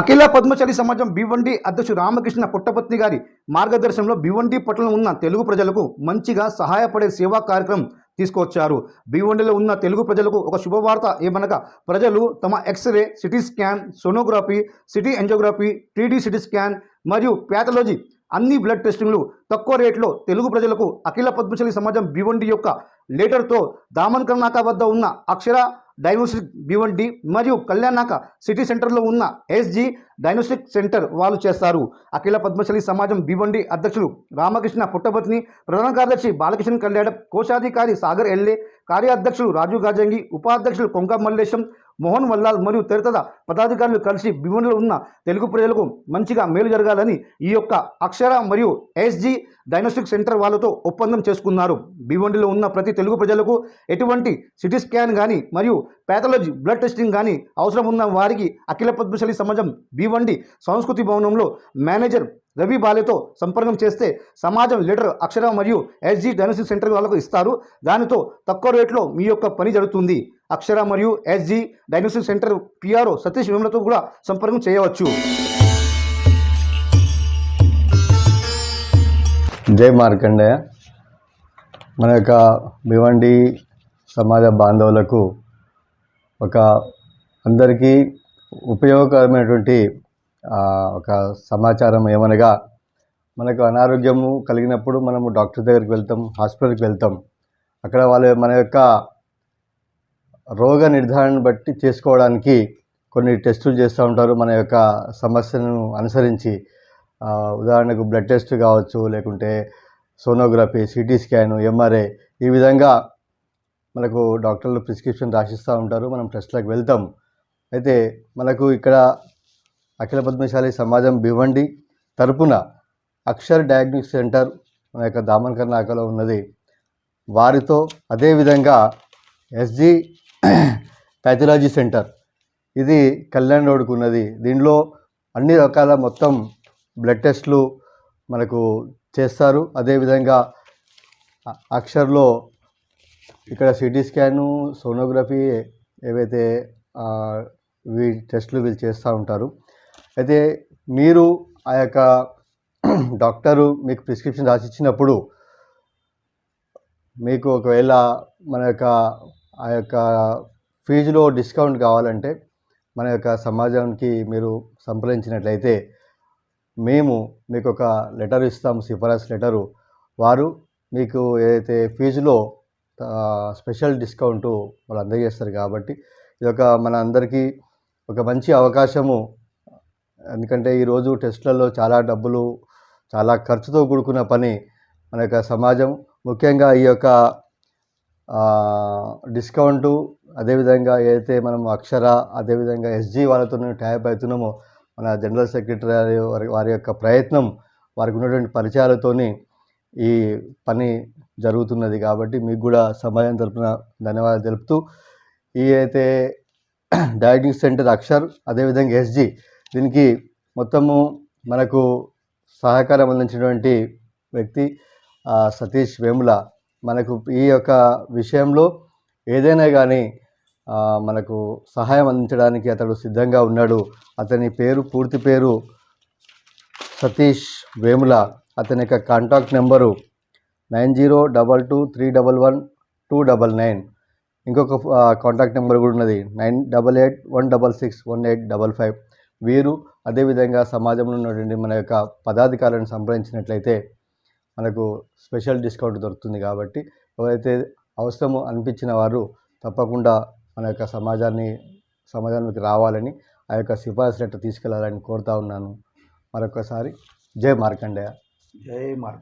అఖిల పద్మశాలి సమాజం బివండి అధ్యక్షుడు రామకృష్ణ పుట్టపత్ని గారి మార్గదర్శనంలో బివండి పట్టణంలో ఉన్న తెలుగు ప్రజలకు మంచిగా సహాయపడే సేవా కార్యక్రమం తీసుకొచ్చారు. బివండిలో ఉన్న తెలుగు ప్రజలకు ఒక శుభవార్త ఏమనగా ప్రజలు తమ x-ray CT scan sonography CT angiography TD CT scan మరియు ప్యాథాలజీ అన్ని బ్లడ్ టెస్టింగ్లు తక్కువ రేట్లో తెలుగు ప్రజలకు అఖిల పద్మశాలి సమాజం బివండి యొక్క లేటర్తో దామన్ కర్ణాక వద్ద ఉన్న అక్షర డయాగ్నోస్టిక్ భివండి మరియు కళ్యాణాక సిటీ సెంటర్లో ఉన్న ఎస్జీ డయాగ్నోస్టిక్ సెంటర్ వాళ్ళు చేస్తారు. అఖిల పద్మశలి సమాజం బివండి అధ్యక్షులు రామకృష్ణ పుట్టపత్ని ప్రధాన కార్యదర్శి బాలకృష్ణ కళ్యాణ కోశాధికారి సాగర్ ఎల్ఏ కార్యాధ్యక్షులు రాజు గాజంగి ఉపాధ్యక్షులు కొంక మల్లేశం మోహన్ వల్లాల్ మరియు తదితర పదాధికారులు కలిసి భీమునిలో ఉన్న తెలుగు ప్రజలకు మంచిగా మేలు జరగాలని ఈ యొక్క అక్షర మరియు ఎస్జీ డయాగ్నోస్టిక్ సెంటర్ వాళ్ళతో ఒప్పందం చేసుకున్నారు. భీవండిలో ఉన్న ప్రతి తెలుగు ప్రజలకు ఎటువంటి సిటీ స్కాన్ కానీ మరియు ప్యాథాలజీ బ్లడ్ టెస్టింగ్ కానీ అవసరం ఉన్న వారికి అఖిల పద్మశాలి సమాజం భీవండి సంస్కృతి భవనంలో మేనేజర్ రవి బాలేతో సంపర్కం చేస్తే సమాజం లీడర్ అక్షర మరియు ఎస్జీ డయాగ్నోస్టిక్ సెంటర్ వాళ్ళకు ఇస్తారు. దానితో తక్కువ రేట్లో మీ యొక్క పని జరుగుతుంది. అక్షర మరియు S G diagnostic centre PRO Satish వేములతో కూడా సంపర్కం చేయవచ్చు. జై మార్కండేయ. మన యొక్క భివండి సమాజ బాంధవులకు ఒక అందరికీ ఉపయోగకరమైనటువంటి ఒక సమాచారం ఏమనగా మనకు అనారోగ్యము కలిగినప్పుడు మనము డాక్టర్ దగ్గరికి వెళ్తాం హాస్పిటల్కి వెళ్తాం. అక్కడ వాళ్ళ మన యొక్క రోగ నిర్ధారణ బట్టి చేసుకోవడానికి కొన్ని టెస్టులు చేస్తూ ఉంటారు మన యొక్క సమస్యను అనుసరించి. ఉదాహరణకు బ్లడ్ టెస్ట్ కావచ్చు లేకుంటే సోనోగ్రఫీ సిటీ స్కాన్ ఎంఆర్ఐ ఈ విధంగా మనకు డాక్టర్లు ప్రిస్క్రిప్షన్ రాసిస్తూ ఉంటారు మనం టెస్ట్లకు వెళ్తాం. అయితే మనకు ఇక్కడ అఖిల పద్మశాలి సమాజం భివండి తరపున అక్షర్ డయాగ్నోస్టిక్ సెంటర్ మన యొక్క దామన్ కర్ణాకలో ఉన్నది. వారితో అదేవిధంగా ఎస్జి ప్యాథాలజీ సెంటర్ ఇది కళ్యాణ్ రోడ్కు ఉన్నది. దీనిలో అన్ని రకాల మొత్తం బ్లడ్ టెస్ట్లు మనకు చేస్తారు. అదేవిధంగా అక్షర్లో ఇక్కడ సిటీ స్కాను సోనోగ్రఫీ ఏవైతే వీ టెస్టులు వీళ్ళు చేస్తూ ఉంటారు. అయితే మీరు ఆ యొక్క డాక్టరు మీకు ప్రిస్క్రిప్షన్ రాసి ఇచ్చినప్పుడు మీకు ఒకవేళ మన యొక్క ఆ యొక్క ఫీజులో డిస్కౌంట్ కావాలంటే మన యొక్క సమాజానికి మీరు సంప్రదించినట్లయితే మేము మీకు ఒక లెటర్ ఇస్తాం సిఫారసు లెటరు. వారు మీకు ఏదైతే ఫీజులో స్పెషల్ డిస్కౌంట్ వాళ్ళు అందజేస్తారు కాబట్టి ఇది ఒక మన అందరికీ ఒక మంచి అవకాశము ఎందుకంటే ఈరోజు టెస్ట్లలో చాలా డబ్బులు చాలా ఖర్చుతో కూడుకున్న పని మన యొక్క సమాజం. ముఖ్యంగా ఈ యొక్క డిస్కౌంటు అదేవిధంగా ఏదైతే మనం అక్షర అదేవిధంగా ఎస్జీ వాళ్ళతో ట్యాప్ అవుతున్నామో మన జనరల్ సెక్రటరీ వారి వారి యొక్క ప్రయత్నం వారికి ఉన్నటువంటి పరిచయాలతోని ఈ పని జరుగుతున్నది కాబట్టి మీకు కూడా సమాజం తరపున ధన్యవాదాలు తెలుపుతూ ఈ అయితే డయాగ్నోస్ సెంటర్ అక్షర్ అదేవిధంగా ఎస్జీ దీనికి మొత్తము మనకు సహకారం అందించినటువంటి వ్యక్తి సతీష్ వేముల. మనకు ఈ యొక్క విషయంలో ఏదైనా కానీ మనకు సహాయం అందించడానికి అతడు సిద్ధంగా ఉన్నాడు. అతని పేరు పూర్తి పేరు సతీష్ వేముల. అతని యొక్క contact number nine zero double two three double one two double nine. ఇంకొక కాంటాక్ట్ నెంబర్ కూడా ఉన్నది nine double eight one double six one eight double five. వీరు అదేవిధంగా సమాజంలో ఉన్నటువంటి మన యొక్క పదాధికారులను సంప్రదించినట్లయితే మనకు స్పెషల్ డిస్కౌంట్ దొరుకుతుంది కాబట్టి ఎవరైతే అవసరము అనిపించిన వారు తప్పకుండా మన యొక్క సమాజాన్ని సమాజానికి రావాలని ఆ యొక్క సిఫార్సు లెటర్ తీసుకెళ్ళాలని కోరుతా ఉన్నాను. మరొకసారి జై మార్కండేయ. జై మార్క